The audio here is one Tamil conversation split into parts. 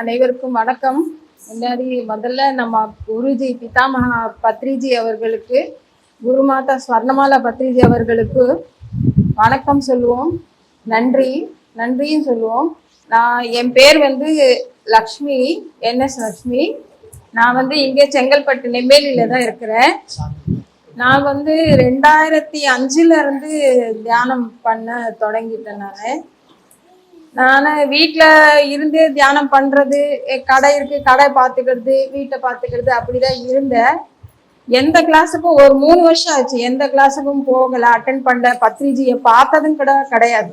அனைவருக்கும் வணக்கம். முன்னாடி முதல்ல நம்ம குருஜி பிதாமகா பத்ரிஜி அவர்களுக்கு குருமாதா ஸ்வர்ணமாலா பத்ரிஜி அவர்களுக்கு வணக்கம் சொல்லுவோம். நன்றி. நன்றியும் சொல்லுவோம். நான் என் பேர் வந்து லக்ஷ்மி என்எஸ் லக்ஷ்மி. நான் வந்து இங்கே செங்கல்பட்டு நெம்மேலியில தான் இருக்கிறேன். நான் வந்து ரெண்டாயிரத்தி அஞ்சுல இருந்து தியானம் பண்ண தொடங்கிட்டேன் நான். நான் வீட்டில் இருந்து தியானம் பண்ணுறது கடை இருக்குது கடை பார்த்துக்கிறது வீட்டை பார்த்துக்கிறது அப்படிதான் இருந்தேன். எந்த கிளாஸுக்கும் ஒரு மூணு வருஷம் ஆச்சு. எந்த கிளாஸுக்கும் போகலை. அட்டன் பண்ண பத்ரிஜியை பார்த்ததும் கூட கிடையாது.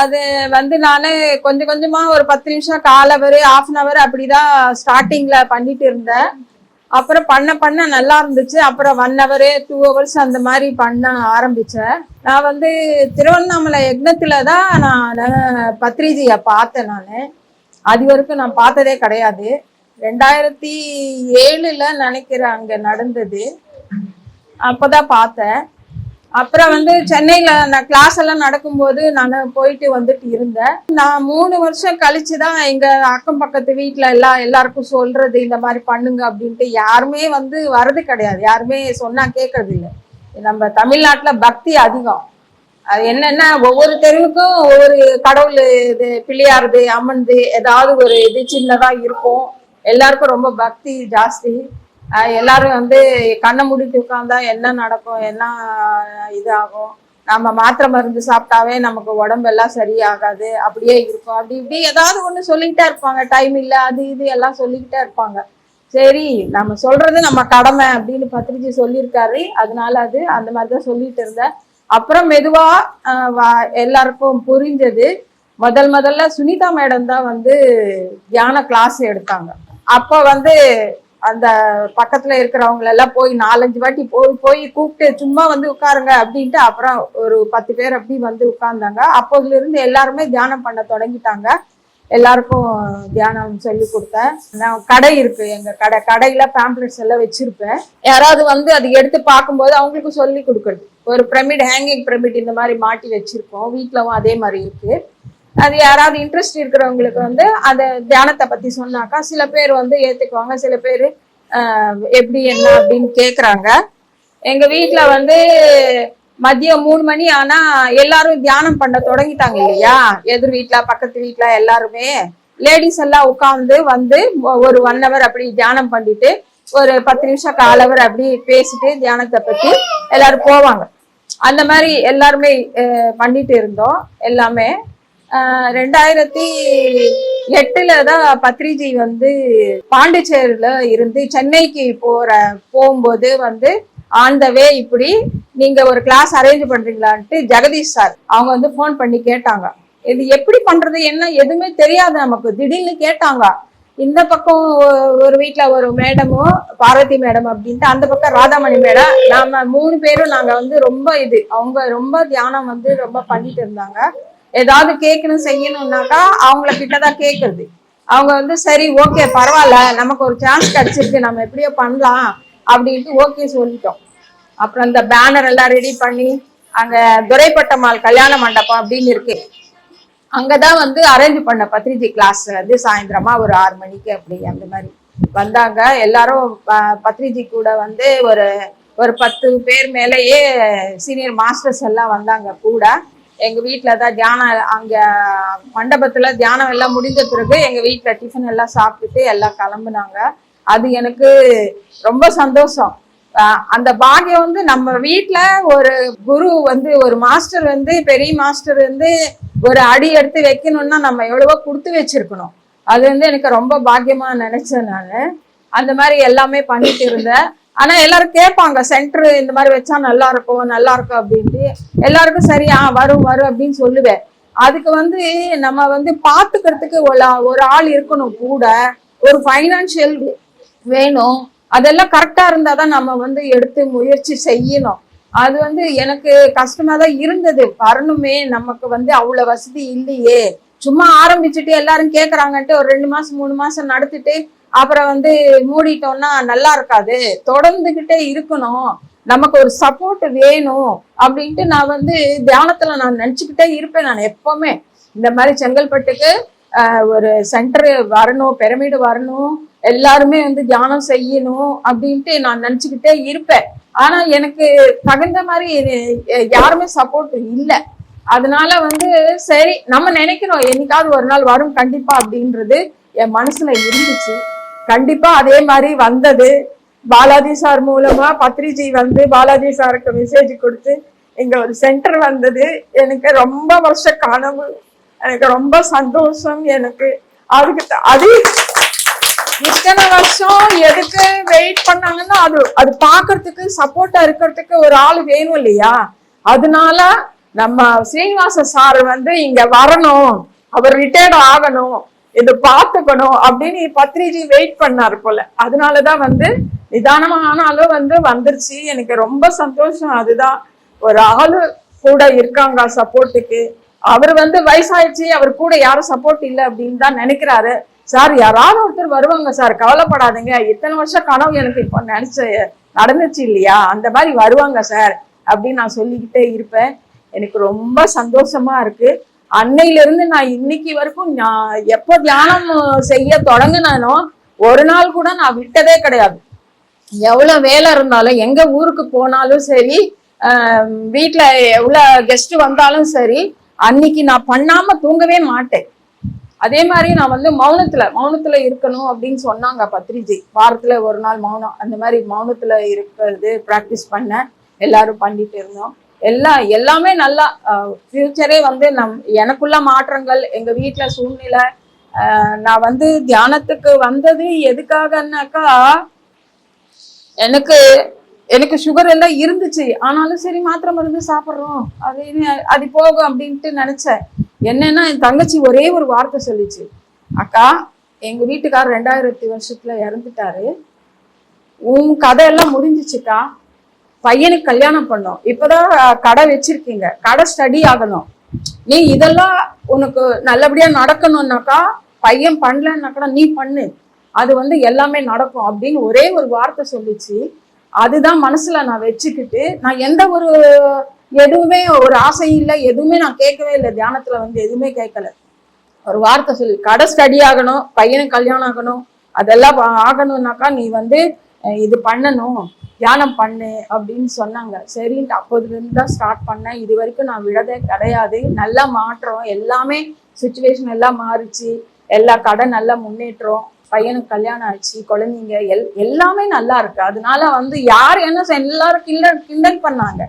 அது வந்து நான் கொஞ்சம் கொஞ்சமாக ஒரு பத்து நிமிஷம் கால் அவர் ஆஃப் அன் ஹவர் அப்படிதான் ஸ்டார்டிங்கில் பண்ணிட்டு இருந்தேன். அப்புறம் பண்ண பண்ண நல்லா இருந்துச்சு. அப்புறம் ஒன் ஹவர் டூ ஹவர்ஸ் அந்த மாதிரி பண்ண ஆரம்பித்தேன் நான் வந்து திருவண்ணாமலை யக்னத்தில் தான் நான் பத்ரிஜியை பார்த்தேன் நான். அது வரைக்கும் நான் பார்த்ததே கிடையாது. ரெண்டாயிரத்தி ஏழில் நினைக்கிறேன் அங்கே நடந்தது. அப்போ தான் பார்த்தேன். அப்புறம் வந்து சென்னையில் நான் கிளாஸ் எல்லாம் நடக்கும்போது நான் போயிட்டு வந்துட்டு இருந்தேன். நான் மூணு வருஷம் கழிச்சு தான் எங்கள் அக்கம் பக்கத்து வீட்டில் எல்லாம் எல்லாருக்கும் சொல்றது இந்த மாதிரி பண்ணுங்க அப்படின்ட்டு யாருமே வந்து வர்றது கிடையாது. யாருமே சொன்னால் கேட்கறது இல்லை நம்ம தமிழ்நாட்டில் பக்தி அதிகம். அது என்னன்னா ஒவ்வொரு தெருவுக்கும் ஒவ்வொரு கடவுள் இது பிள்ளையாருது அம்மன்து ஏதாவது ஒரு இது சின்னதாக இருக்கும். எல்லாருக்கும் ரொம்ப பக்தி ஜாஸ்தி. எல்லாரும் வந்து கண்ணை மூடிட்டு உட்காந்தா என்ன நடக்கும் என்ன இதாகும்? நம்ம மாத்திரை மருந்து சாப்பிட்டாவே நமக்கு உடம்பெல்லாம் சரியாகாது அப்படியே இருக்கும். அப்படி இப்படி ஏதாவது ஒன்று சொல்லிக்கிட்டே இருப்பாங்க. டைம் இல்லை அது இது எல்லாம் சொல்லிக்கிட்டே இருப்பாங்க. சரி நம்ம சொல்றது நம்ம கடமை அப்படின்னு பத்திரிஜி சொல்லியிருக்காரு. அதனால அது அந்த மாதிரி தான் சொல்லிட்டு இருந்தேன் அப்புறம் மெதுவா வா- எல்லாருக்கும் புரிஞ்சது. முதல் முதல்ல சுனிதா மேடம் தான் வந்து தியான கிளாஸ் எடுத்தாங்க. அப்போ வந்து அந்த பக்கத்துல இருக்கிறவங்க எல்லாம் போய் நாலஞ்சு வாட்டி போய் போய் கூப்பிட்டு சும்மா வந்து உட்காருங்க அப்படின்ட்டு அப்புறம் ஒரு பத்து பேர் அப்படி வந்து உட்கார்ந்தாங்க. அப்போதுல இருந்து எல்லாருமே தியானம் பண்ண தொடங்கிட்டாங்க. எல்லாருக்கும் தியானம் சொல்லி கொடுத்தேன். நான் கடை இருக்கு எங்க கடை. கடையில பேம்ப்ளெட்ஸ் எல்லாம் வச்சிருப்பேன். யாராவது வந்து அது எடுத்து பார்க்கும்போது அவங்களுக்கு சொல்லி கொடுக்கறது. ஒரு பிரமிட் ஹேங்கிங் பிரமிட் இந்த மாதிரி மாட்டி வச்சிருக்கோம். வீட்லவும் அதே மாதிரி இருக்கு. அது யாராவது இன்ட்ரெஸ்ட் இருக்கிறவங்களுக்கு வந்து அந்த தியானத்தை பத்தி சொன்னாக்கா சில பேர் வந்து ஏத்துக்குவாங்க. சில பேர் எப்படி என்ன அப்படின்னு கேக்குறாங்க. எங்க வீட்டுல வந்து மதியம் மூணு மணி ஆனா எல்லாரும் தியானம் பண்ண தொடங்கிட்டாங்க இல்லையா? எதிர் வீட்டுல பக்கத்து வீட்டுல எல்லாருமே. லேடிஸ் எல்லாம் உட்காந்து வந்து ஒரு ஒன் ஹவர் அப்படி தியானம் பண்ணிட்டு ஒரு பத்து நிமிஷம் கால் ஹவர் அப்படி பேசிட்டு தியானத்தை பத்தி எல்லாரும் போவாங்க. அந்த மாதிரி எல்லாருமே பண்ணிட்டு இருந்தோம். எல்லாமே ரெண்டாயிரத்தி எட்டுல தான் பத்ரிஜி வந்து பாண்டிச்சேரியில இருந்து சென்னைக்கு போற போகும்போது வந்து ஆன் த வே இப்படி நீங்க ஒரு கிளாஸ் அரேஞ்ச் பண்றீங்களான்ட்டு ஜெகதீஷ் சார் அவங்க வந்து ஃபோன் பண்ணி கேட்டாங்க. இது எப்படி பண்றது? என்ன? எதுவுமே தெரியாது நமக்கு. திடீர்னு கேட்டாங்க. இந்த பக்கம் ஒரு வீட்டுல ஒரு மேடமும் பார்வதி மேடம் அப்படின்ட்டு அந்த பக்கம் ராதாமணி மேடம். நாம மூணு பேரும் நாங்க வந்து ரொம்ப இது அவங்க ரொம்ப தியானம் வந்து ரொம்ப பண்ணிட்டு இருந்தாங்க. ஏதாவது கேட்கணும் செய்யணும்னாக்கா அவங்கள கிட்டதான் கேட்கறது அவங்க வந்து சரி ஓகே பரவாயில்ல. நமக்கு ஒரு சான்ஸ் கிடைச்சிருக்கு. நம்ம எப்படியோ பண்ணலாம். அப்படின்ட்டு ஓகே சொல்லிட்டோம். அப்புறம் இந்த பேனர் எல்லாம் ரெடி பண்ணி அங்க துரைப்பட்டம்மாள் கல்யாண மண்டபம் அப்படின்னு இருக்கு. அங்கதான் வந்து அரேஞ்ச் பண்ண பத்ரிஜி கிளாஸ் வந்து சாயந்தரமா ஒரு ஆறு மணிக்கு அப்படி அந்த மாதிரி வந்தாங்க. எல்லாரும் பத்ரிஜி கூட வந்து ஒரு ஒரு பத்து பேர் மேலேயே சீனியர் மாஸ்டர்ஸ் எல்லாம் வந்தாங்க கூட. எங்க வீட்டுல தான் தியானம் அங்க மண்டபத்துல தியானம் எல்லாம் முடிஞ்ச பிறகு எங்க வீட்டுல டிஃபன் எல்லாம் சாப்பிட்டுட்டு எல்லாம் கிளம்புனாங்க. அது எனக்கு ரொம்ப சந்தோஷம். அந்த பாக்கியம் வந்து நம்ம வீட்டுல ஒரு குரு வந்து ஒரு மாஸ்டர் வந்து பெரிய மாஸ்டர் வந்து ஒரு அடி எடுத்து வைக்கணும்னா நம்ம எவ்வளவோ கொடுத்து வச்சிருக்கணும். அது வந்து எனக்கு ரொம்ப பாக்கியமா நினைச்சேன் நான். அந்த மாதிரி எல்லாமே பண்ணிட்டு இருந்தேன். ஆனா எல்லாரும் கேட்பாங்க சென்டர் இந்த மாதிரி வச்சா நல்லா இருக்கும் நல்லா இருக்கும் அப்படின்ட்டு. எல்லாருக்கும் சரி ஆ வரும் வரும் அப்படின்னு சொல்லுவேன். அதுக்கு வந்து நம்ம வந்து பாத்துக்கிறதுக்கு ஒரு ஒரு ஆள் இருக்கணும் கூட. ஒரு ஃபைனான்சியல் வேணும். அதெல்லாம் கரெக்டா இருந்தாதான் நம்ம வந்து எடுத்து முயற்சி செய்யணும். அது வந்து எனக்கு கஷ்டமா தான் இருந்தது. வரணுமே நமக்கு வந்து அவ்வளவு வசதி இல்லையே. சும்மா ஆரம்பிச்சுட்டு எல்லாரும் கேக்குறாங்கன்ட்டு ஒரு ரெண்டு மாசம் மூணு மாசம் நடத்திட்டு அப்புறம் வந்து மூடிட்டோம்னா நல்லா இருக்காது. தொடர்ந்துகிட்டே இருக்கணும். நமக்கு ஒரு சப்போர்ட் வேணும் அப்படின்ட்டு நான் வந்து தியானத்துல நான் நினைச்சுக்கிட்டே இருப்பேன் நான் எப்பவுமே. இந்த மாதிரி செங்கல்பட்டுக்கு ஒரு சென்டர் வரணும் பிரமிடு வரணும் எல்லாருமே வந்து தியானம் செய்யணும் அப்படின்ட்டு நான் நினச்சிக்கிட்டே இருப்பேன். ஆனா எனக்கு தகுந்த மாதிரி யாருமே சப்போர்ட் இல்லை. அதனால வந்து சரி நம்ம நினைக்கிறோம் என்னைக்காவது ஒரு நாள் வரும் கண்டிப்பா அப்படின்றது என் மனசுல இருந்துச்சு. கண்டிப்பா அதே மாதிரி வந்தது. பாலாஜி சார் மூலமா பத்ரிஜி வந்து பாலாஜி சாருக்கு மெசேஜ் கொடுத்து இங்க ஒரு சென்டர் வந்தது. எனக்கு ரொம்ப வருஷ கனவு. எனக்கு ரொம்ப சந்தோஷம் எனக்கு. அதுக்கு த- அது இத்தனை வருஷம் எதுக்கு வெயிட் பண்ணாங்கன்னா அது அது பாக்குறதுக்கு சப்போர்ட்டா இருக்கிறதுக்கு ஒரு ஆள் வேணும் இல்லையா? அதனால நம்ம ஸ்ரீனிவாச சார் வந்து இங்க வரணும். அவர் ரிட்டையர்ட் ஆகணும். இது பார்த்துக்கணும் அப்படின்னு பத்ரிஜி வெயிட் பண்ணார் போல. அதனாலதான் வந்து நிதானமானாலும் வந்து வந்துருச்சு. எனக்கு ரொம்ப சந்தோஷம். அதுதான் ஒரு ஆளு கூட இருக்காங்க சப்போர்ட்டுக்கு அவர் வந்து வயசாயிடுச்சு. அவர் கூட யாரும் சப்போர்ட் இல்லை அப்படின்னு தான் நினைக்கிறாரு. சார் யாராவது ஒருத்தர் வருவாங்க சார். கவலைப்படாதீங்க. இத்தனை வருஷம் கனவு எனக்கு இப்போ நினைச்ச நடந்துச்சு இல்லையா? அந்த மாதிரி வருவாங்க சார் அப்படின்னு நான் சொல்லிக்கிட்டே இருப்பேன். எனக்கு ரொம்ப சந்தோஷமா இருக்கு. அன்னையில இருந்து நான் இன்னைக்கு வரைக்கும் நான் எப்போ தியானம் செய்ய தொடங்கினானோ ஒரு நாள் கூட நான் விட்டதே கிடையாது. எவ்வளவு வேலை இருந்தாலும் எங்க ஊருக்கு போனாலும் சரி வீட்டில் எவ்வளோ எவ்வளவு கெஸ்ட் வந்தாலும் சரி அன்னைக்கு நான் பண்ணாம தூங்கவே மாட்டேன். அதே மாதிரி நான் வந்து மௌனத்துல மௌனத்துல இருக்கணும் அப்படின்னு சொன்னாங்க பத்ரிஜி. வாரத்துல ஒரு நாள் மௌனம் அந்த மாதிரி மௌனத்துல இருக்கிறது ப்ராக்டிஸ் பண்ணேன் எல்லாரும் பண்ணிட்டு இருந்தோம். எல்லாம் எல்லாமே நல்லா ஃபியூச்சரே வந்து நம் எனக்குள்ள மாற்றங்கள் எங்கள் வீட்டில் சூழ்நிலை நான் வந்து தியானத்துக்கு வந்தது எதுக்காகன்னாக்கா எனக்கு எனக்கு சுகர் எல்லாம் இருந்துச்சு. ஆனாலும் சரி மாத்திரை மருந்து சாப்பிட்றோம். அது அது போகும் அப்படின்ட்டு நினச்சேன். என்னன்னா என் தங்கச்சி ஒரே ஒரு வார்த்தை சொல்லிச்சு. அக்கா எங்கள் வீட்டுக்கார் ரெண்டாயிரத்தி வருஷத்தில் இறந்துட்டாரு. உன் கதையெல்லாம் முடிஞ்சிச்சுக்கா. பையனுக்கு கல்யாணம் பண்ணோம். இப்பதான் கடை வச்சிருக்கீங்க. கடை ஸ்டடி ஆகணும். நீ இதெல்லாம் உனக்கு நல்லபடியா நடக்கணும்னாக்கா பையன் பண்ணலன்னாக்கா நீ பண்ணு. அது வந்து எல்லாமே நடக்கும் அப்படின்னு ஒரே ஒரு வார்த்தை சொல்லிச்சு. அதுதான் மனசுல நான் வச்சுக்கிட்டு நான் எந்த ஒரு எதுவுமே ஒரு ஆசை இல்லை எதுவுமே நான் கேட்கவே இல்லை. தியானத்துல வந்து எதுவுமே கேட்கல. ஒரு வார்த்தை சொல்லி கடை ஸ்டடி ஆகணும் பையனுக்கு கல்யாணம் ஆகணும் அதெல்லாம் ஆகணும்னாக்கா நீ வந்து இது பண்ணணும் தியானம் பண்ணு அப்படின்னு சொன்னாங்க. சரின்ட்டு அப்போதுலேருந்து தான் ஸ்டார்ட் பண்ணேன். இது வரைக்கும் நான் விடதே கிடையாது. நல்லா மாற்றம். எல்லாமே சுச்சுவேஷன் எல்லாம் மாறிச்சு. எல்லா கடை நல்லா முன்னேற்றம். பையனுக்கு கல்யாணம் ஆச்சு குழந்தைங்க எல் எல்லாமே நல்லா இருக்கு. அதனால வந்து யார் என்ன எல்லாரும் கிண்டல் கிண்டல் பண்ணாங்க.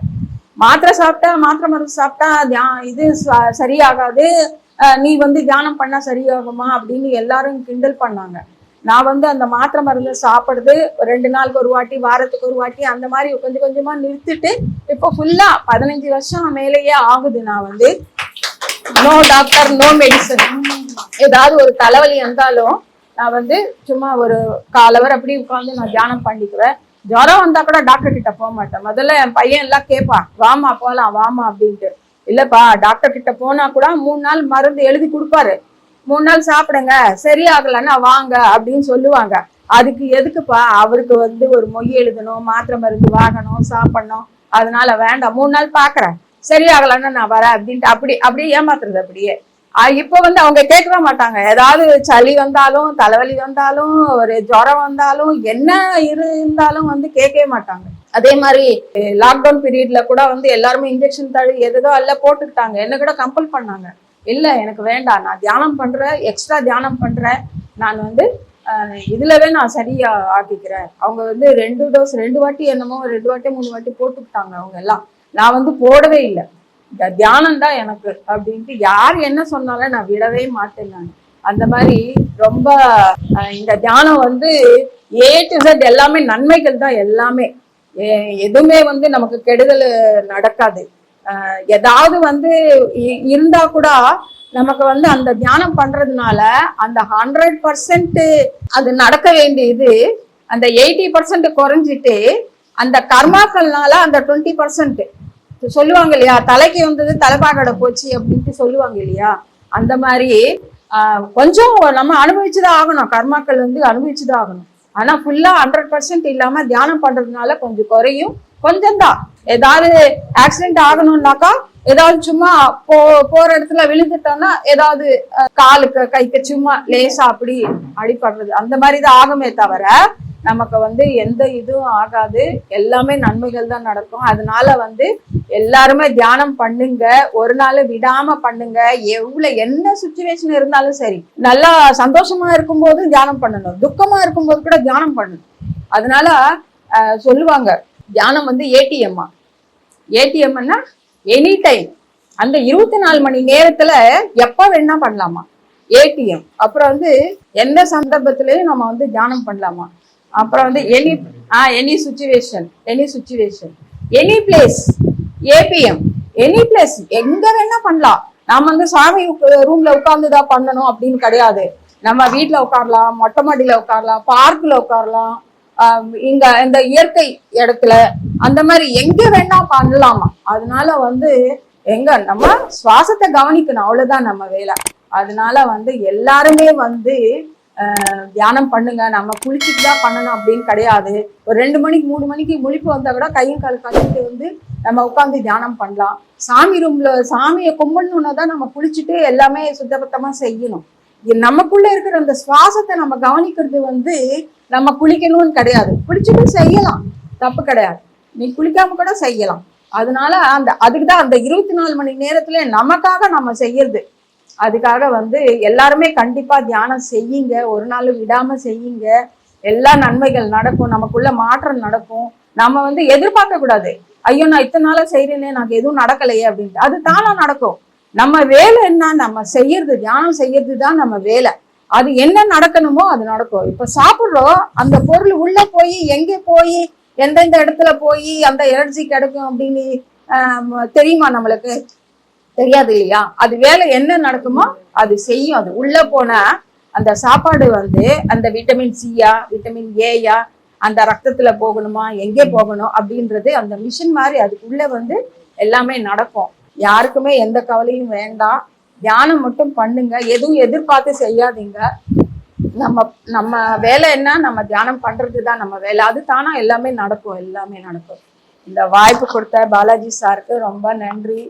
மாத்திரை சாப்பிட்டா மாத்திரை மருந்து சாப்பிட்டா தியா- இது ச- சரியாகாது. நீ வந்து தியானம் பண்ணா சரியாகுமா அப்படின்னு எல்லாரும் கிண்டல் பண்ணாங்க. நான் வந்து அந்த மாத்திரை மருந்து சாப்பிடுறது ரெண்டு நாளுக்கு ஒரு வாட்டி வாரத்துக்கு ஒரு வாட்டி அந்த மாதிரி கொஞ்சம் கொஞ்சமா நிறுத்திட்டு இப்போ ஃபுல்லா பதினஞ்சு வருஷம் மேலேயே ஆகுது நான் வந்து. நோ டாக்டர் நோ மெடிசன் ஏதாவது ஒரு தலைவலி வந்தாலும் நான் வந்து சும்மா ஒரு காலவர் அப்படி உட்காந்து நான் தியானம் பண்ணிக்குவேன். ஜுரம் வந்தா கூட டாக்டர் கிட்ட போக மாட்டேன். முதல்ல என் பையன் எல்லாம் கேட்பான் வாமா போகலாம் வாமா அப்படின்ட்டு. இல்லப்பா டாக்டர் கிட்ட போனா கூட மூணு நாள் மருந்து எழுதி கொடுப்பாரு. மூணு நாள் சாப்பிடுங்க சரியாகலன்னா வாங்க அப்படின்னு சொல்லுவாங்க. அதுக்கு எதுக்குப்பா? அவருக்கு வந்து ஒரு மொய் எழுதணும் மாத்திரை மருந்து வாங்கணும் சாப்பிடணும். அதனால வேண்டாம் மூணு நாள் பாக்குறேன் சரியாகலன்னா நான் வரேன் அப்படின்ட்டு அப்படி அப்படியே ஏமாத்துறது அப்படியே. இப்போ இப்ப வந்து அவங்க கேட்கவே மாட்டாங்க. ஏதாவது சளி வந்தாலும் தலைவலி வந்தாலும் ஒரு ஜுரம் வந்தாலும் என்ன இருந்தாலும் வந்து கேட்கவே மாட்டாங்க. அதே மாதிரி லாக்டவுன் பீரியட்ல கூட வந்து எல்லாருமே இன்ஜெக்ஷன் தழி எதோ எல்லாம் போட்டுக்கிட்டாங்க. என்ன கூட கம்பல் பண்ணாங்க. இல்லை எனக்கு வேண்டாம். நான் தியானம் பண்ணுறேன் எக்ஸ்ட்ரா தியானம் பண்ணுறேன் நான் வந்து இதுலவே நான் சரியா ஆக்கிக்கிறேன். அவங்க வந்து ரெண்டு டோஸ் ரெண்டு வாட்டி என்னமோ ரெண்டு வாட்டி மூணு வாட்டி போட்டுக்கிட்டாங்க அவங்க எல்லாம். நான் வந்து போடவே இல்லை. இந்த தியானம் தான் எனக்கு அப்படின்ட்டு யார் என்ன சொன்னாலும் நான் விடவே மாட்டேன் நான். அந்த மாதிரி ரொம்ப இந்த தியானம் வந்து ஏ டு Z எல்லாமே நன்மைகள் தான் எல்லாமே. எதுவுமே வந்து நமக்கு கெடுதல் நடக்காது. ஏதாவது வந்து இ- இருந்தா கூட நமக்கு வந்து அந்த தியானம் பண்றதுனால அந்த ஹண்ட்ரட் பர்சன்ட் அது நடக்க வேண்டியது. அந்த எயிட்டி பர்சன்ட் குறைஞ்சிட்டு அந்த கர்மாக்கள்னால அந்த டுவெண்ட்டி பர்சன்ட் சொல்லுவாங்க இல்லையா? தலைக்கு வந்தது தலைப்பாக்கடை போச்சு அப்படின்ட்டு சொல்லுவாங்க இல்லையா? அந்த மாதிரி கொஞ்சம் நம்ம அனுபவிச்சுதான் ஆகணும். கர்மாக்கள் வந்து அனுபவிச்சுதான் ஆகணும். ஆனா ஃபுல்லா ஹண்ட்ரட் பர்சன்ட் இல்லாம தியானம் பண்றதுனால கொஞ்சம் குறையும். கொஞ்சம் தான் ஏதாவது ஆக்சிடென்ட் ஆகணும்னாக்கா ஏதாவது சும்மா போ போற இடத்துல விழுந்துட்டோம்னா ஏதாவது காலுக்கு கைக்கு சும்மா லேசா அப்படி அடிபடுறது. அந்த மாதிரி தான் ஆகுமே தவிர நமக்கு வந்து எந்த இதுவும் ஆகாது. எல்லாமே நன்மைகள் தான் நடக்கும். அதனால வந்து எல்லாருமே தியானம் பண்ணுங்க. ஒரு நாள் விடாம பண்ணுங்க. எவ்வளவு என்ன சுச்சுவேஷன் இருந்தாலும் சரி. நல்லா சந்தோஷமா இருக்கும்போது தியானம் பண்ணணும். துக்கமா இருக்கும்போது கூட தியானம் பண்ணணும். அதனால சொல்லுவாங்க தியானம் வந்து ஏடிஎம்மா ஏடிஎம்னா எனி டைம் அந்த இருபத்தி நாலு மணி நேரத்துல எப்ப வேணா பண்ணலாமா? ஏடிஎம் அப்புறம் வந்து எந்த சந்தர்ப்பத்திலையும் நம்ம வந்து தியானம் பண்ணலாமா? அப்புறம் வந்து any ah any situation any situation any place ABM any place எங்க வேணா பண்ணலாம். நாம வந்து சாமி ரூம்ல உட்கார்ந்து தான் பண்ணணும் அப்படின்னு கிடையாது. நம்ம வீட்டில் உட்காரலாம் மொட்டை மாடியில உட்காரலாம் பார்க்ல உட்காரலாம். இங்க இந்த இயற்கை இடத்துல அந்த மாதிரி எங்க வேணா பண்ணலாமா? அதனால வந்து எங்க நம்ம சுவாசத்தை கவனிக்கணும் அவ்வளவுதான் நம்ம வேலை. அதனால வந்து எல்லாருமே வந்து தியானம் பண்ணுங்க. நம்ம குளிச்சுட்டு தான் பண்ணணும் அப்படின்னு கிடையாது. ஒரு ரெண்டு மணிக்கு மூணு மணிக்கு முழிப்பு வந்தா கூட கையும் கால் கழுவிட்டு வந்து நம்ம உட்காந்து தியானம் பண்ணலாம். சாமி ரூம்ல சாமியை கும்பிடணுன்னா தான் நம்ம குளிச்சுட்டு எல்லாமே சுத்தபத்தமா செய்யணும். நமக்குள்ள இருக்கிற அந்த சுவாசத்தை நம்ம கவனிக்கிறது வந்து நம்ம குளிக்கணும்னு கிடையாது. குளிச்சுட்டு செய்யலாம். தப்பு கிடையாது. நீ குளிக்காம கூட செய்யலாம். அதனால அந்த அதுக்கு தான் அந்த இருபத்தி நாலு மணி நேரத்துல நமக்காக நம்ம செய்யறது. அதுக்காக வந்து எல்லாருமே கண்டிப்பா தியானம் செய்யுங்க. ஒரு நாள் விடாம செய்யுங்க. எல்லா நன்மைகள் நடக்கும். நமக்குள்ள மாற்றம் நடக்கும். நம்ம வந்து எதிர்பார்க்க கூடாது ஐயோ நான் இத்தனை நாளா செய்யறேனே எனக்கு எதுவும் நடக்கலையே அப்படின்ட்டு. அது தானா நடக்கும். நம்ம வேலை என்ன? நம்ம செய்யறது தியானம் செய்யறது தான் நம்ம வேலை. அது என்ன நடக்கணுமோ அது நடக்கும். இப்ப சாப்பிட்றோம் அந்த பொருள் உள்ள போய் எங்கே போய் எந்தெந்த இடத்துல போய் அந்த எனர்ஜி கிடைக்கும் அப்படின்னு தெரியுமா நம்மளுக்கு? தெரியாது இல்லையா? அது வேலை என்ன நடக்குமோ அது செய்யும். அது உள்ள போனா அந்த சாப்பாடு வந்து அந்த விட்டமின் சியா விட்டமின் ஏயா அந்த ரத்தத்துல போகணுமா எங்கே போகணும் அப்படின்றது அந்த மிஷின் மாதிரி அதுக்குள்ள வந்து எல்லாமே நடக்கும். யாருக்குமே எந்த கவலையும் வேண்டாம். தியானம் மட்டும் பண்ணுங்க. எதுவும் எதிர்பார்த்து செய்யாதீங்க. நம்ம நம்ம வேலை என்ன? நம்ம தியானம் பண்றது தான் நம்ம வேலை. அது தானா எல்லாமே நடக்கும். எல்லாமே நடக்கும். இந்த வாய்ப்பு கொடுத்த பாலாஜி சாருக்கு ரொம்ப நன்றி.